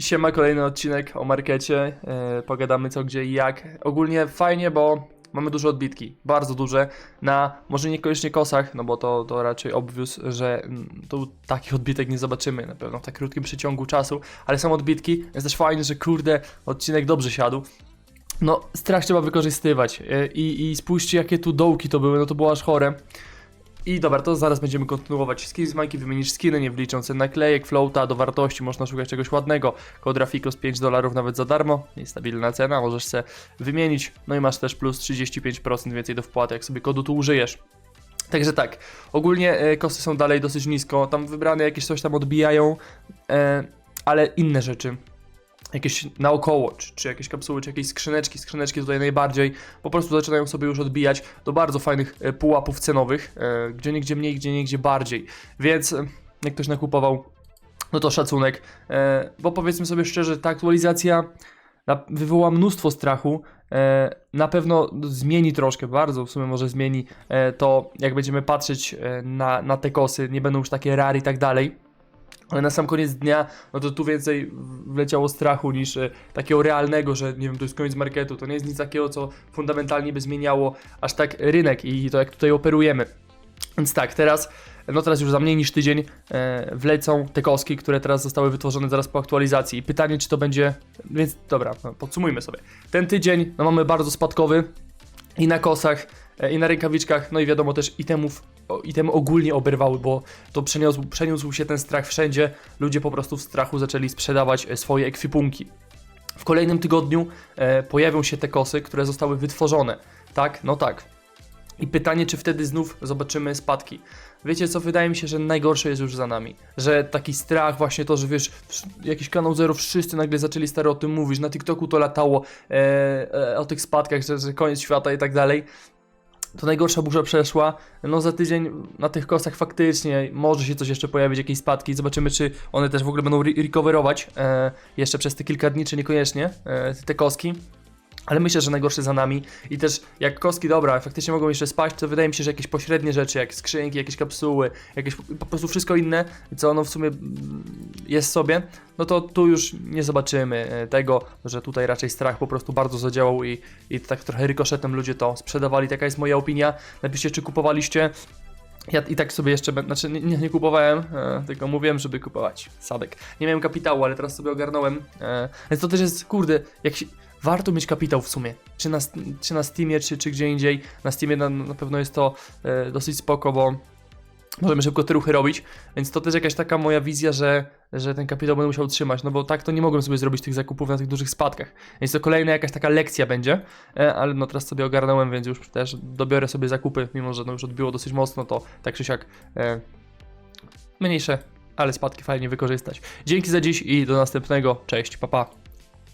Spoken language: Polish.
Siema, kolejny odcinek o markecie. E, pogadamy co, gdzie i jak. Ogólnie fajnie, bo mamy duże odbitki. Bardzo duże. Na może niekoniecznie kosach, no bo to, to raczej obwiózł, że mm, tu takich odbitek nie zobaczymy na pewno w tak krótkim przeciągu czasu. Ale są odbitki. Jest też fajnie, że kurde, odcinek dobrze siadł. No, strach trzeba wykorzystywać. E, I, I spójrzcie, jakie tu dołki to były, no to było aż chore. I dobra, to zaraz będziemy kontynuować. Skin z Majki wymienisz skiny, nie wlicząc naklejek, floata, do wartości, można szukać czegoś ładnego. Kod Rafikos 5 dolarów nawet za darmo, niestabilna cena, możesz se wymienić. No i masz też plus 35% więcej do wpłaty, jak sobie kodu tu użyjesz. Także tak, ogólnie e, koszty są dalej dosyć nisko, tam wybrane jakieś coś tam odbijają, e, ale inne rzeczy, jakieś naokoło, czy, czy jakieś kapsuły, czy jakieś skrzyneczki, skrzyneczki tutaj najbardziej, po prostu zaczynają sobie już odbijać do bardzo fajnych e, pułapów cenowych, e, gdzie niegdzie mniej, gdzie niegdzie bardziej, więc e, jak ktoś nakupował, no to szacunek, bo powiedzmy sobie szczerze, ta aktualizacja wywoła mnóstwo strachu, na pewno zmieni troszkę, bardzo w sumie może zmieni to, jak będziemy patrzeć na, na te kosy, nie będą już takie rary i tak dalej, ale na sam koniec dnia, no to tu więcej wleciało strachu niż e, takiego realnego, że nie wiem, to jest koniec marketu. To nie jest nic takiego, co fundamentalnie by zmieniało aż tak rynek i to, jak tutaj operujemy. Więc tak, teraz, no teraz już za mniej niż tydzień e, wlecą te koski, które teraz zostały wytworzone zaraz po aktualizacji. I pytanie, czy to będzie. Więc dobra, no, podsumujmy sobie. Ten tydzień no, mamy bardzo spadkowy i na kosach, e, i na rękawiczkach, no i wiadomo też itemów, itemy ogólnie oberwały, bo to przeniósł, przeniósł się ten strach wszędzie. Ludzie po prostu w strachu zaczęli sprzedawać e, swoje ekwipunki. W kolejnym tygodniu e, pojawią się te kosy, które zostały wytworzone. Tak? No tak. I pytanie, czy wtedy znów zobaczymy spadki. Wiecie co, wydaje mi się, że najgorsze jest już za nami. Że taki strach, właśnie to, że wiesz, jakiś kanał Zero, wszyscy nagle zaczęli stary o tym mówić, na TikToku to latało e, e, o tych spadkach, że, że koniec świata i tak dalej. To najgorsza burza przeszła. No za tydzień na tych kosach faktycznie może się coś jeszcze pojawić, jakieś spadki. Zobaczymy, czy one też w ogóle będą re- recoverować e, jeszcze przez te kilka dni, czy niekoniecznie e, te koski. Ale myślę, że najgorsze za nami i też jak kostki dobra, faktycznie mogą jeszcze spaść, to wydaje mi się, że jakieś pośrednie rzeczy, jak skrzynki, jakieś kapsuły, jakieś po prostu wszystko inne, co ono w sumie jest sobie, no to tu już nie zobaczymy e, tego, że tutaj raczej strach po prostu bardzo zadziałał i, i tak trochę rykoszetem ludzie to sprzedawali, taka jest moja opinia. Napiszcie, czy kupowaliście. Ja i tak sobie jeszcze, znaczy nie, nie, kupowałem, e, tylko mówiłem, żeby kupować sadek. Nie miałem kapitału, ale teraz sobie ogarnąłem, e, więc to też jest, kurde, jak się, warto mieć kapitał w sumie. Czy na, czy na Steamie, czy, czy gdzie indziej. Na Steamie na, na pewno jest to dosyć spoko, bo możemy szybko te ruchy robić, więc to też jakaś taka moja wizja, że, że ten kapitał będę musiał trzymać, no bo tak to nie mogłem sobie zrobić tych zakupów na tych dużych spadkach. Więc to kolejna jakaś taka lekcja będzie, e, ale no teraz sobie ogarnąłem, więc już też dobiorę sobie zakupy, mimo że no już odbiło dosyć mocno, to tak czy siak e, mniejsze, ale spadki fajnie wykorzystać. Dzięki za dziś i do następnego, cześć, pa pa.